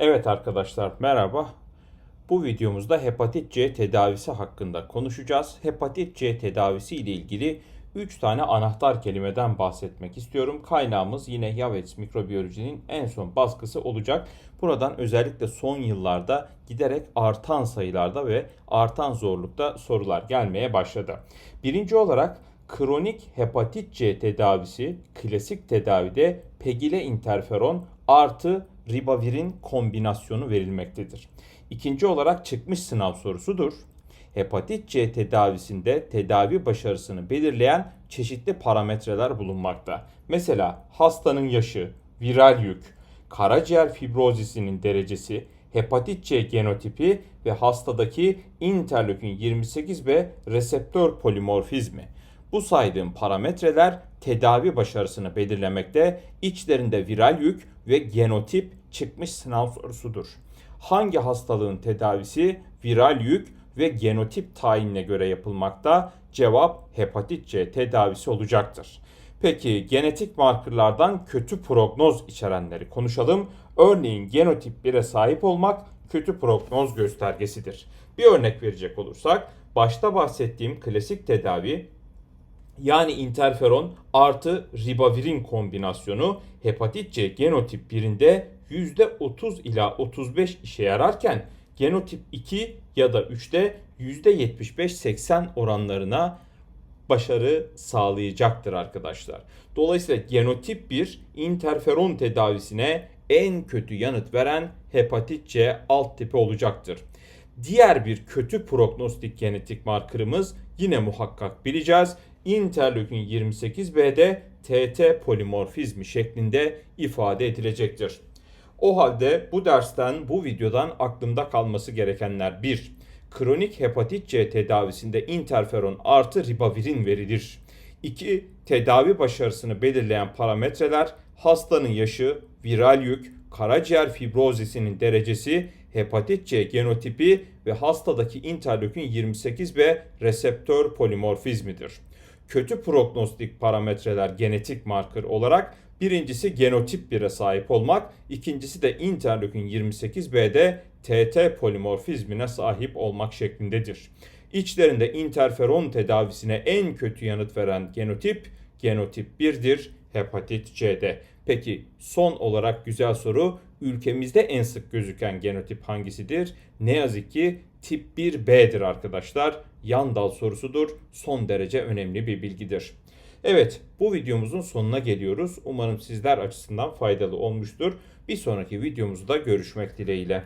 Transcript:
Evet arkadaşlar merhaba. Bu videomuzda hepatit C tedavisi hakkında konuşacağız. Hepatit C tedavisi ile ilgili 3 tane anahtar kelimeden bahsetmek istiyorum. Kaynağımız yine Yavetz Mikrobiyoloji'nin en son baskısı olacak. Buradan özellikle son yıllarda giderek artan sayılarda ve artan zorlukta sorular gelmeye başladı. Birinci olarak kronik hepatit C tedavisi klasik tedavide pegile interferon artı ribavirin kombinasyonu verilmektedir. İkinci olarak çıkmış sınav sorusudur. Hepatit C tedavisinde tedavi başarısını belirleyen çeşitli parametreler bulunmakta. Mesela hastanın yaşı, viral yük, karaciğer fibrozisinin derecesi, hepatit C genotipi ve hastadaki interleukin 28 ve reseptör polimorfizmi. Bu saydığım parametreler tedavi başarısını belirlemekte, içlerinde viral yük ve genotip çıkmış sınav sorusudur. Hangi hastalığın tedavisi viral yük ve genotip tayinine göre yapılmakta? Cevap hepatit C tedavisi olacaktır. Peki genetik markerlardan kötü prognoz içerenleri konuşalım. Örneğin genotip 1'e sahip olmak kötü prognoz göstergesidir. Bir örnek verecek olursak başta bahsettiğim klasik tedavi yani interferon artı ribavirin kombinasyonu hepatit C genotip 1'inde %30 ila 35 işe yararken genotip 2 ya da 3'te %75-80 oranlarına başarı sağlayacaktır arkadaşlar. Dolayısıyla genotip 1 interferon tedavisine en kötü yanıt veren hepatit C alt tipi olacaktır. Diğer bir kötü prognostik genetik markerımız yine muhakkak bileceğiz. Interleukin 28B'de TT polimorfizmi şeklinde ifade edilecektir. O halde bu dersten, bu videodan aklımda kalması gerekenler 1. Kronik hepatit C tedavisinde interferon artı ribavirin verilir. 2. Tedavi başarısını belirleyen parametreler hastanın yaşı, viral yük, karaciğer fibrozisinin derecesi, hepatit C genotipi ve hastadaki interleukin 28 ve reseptör polimorfizmidir. Kötü prognostik parametreler genetik marker olarak birincisi genotip 1'e sahip olmak, ikincisi de interleukin 28B'de TT polimorfizmine sahip olmak şeklindedir. İçlerinde interferon tedavisine en kötü yanıt veren genotip genotip 1'dir hepatit C'de. Peki son olarak güzel soru ülkemizde en sık gözüken genotip hangisidir? Ne yazık ki tip 1B'dir arkadaşlar. Yan dal sorusudur. Son derece önemli bir bilgidir. Evet, bu videomuzun sonuna geliyoruz. Umarım sizler açısından faydalı olmuştur. Bir sonraki videomuzda görüşmek dileğiyle.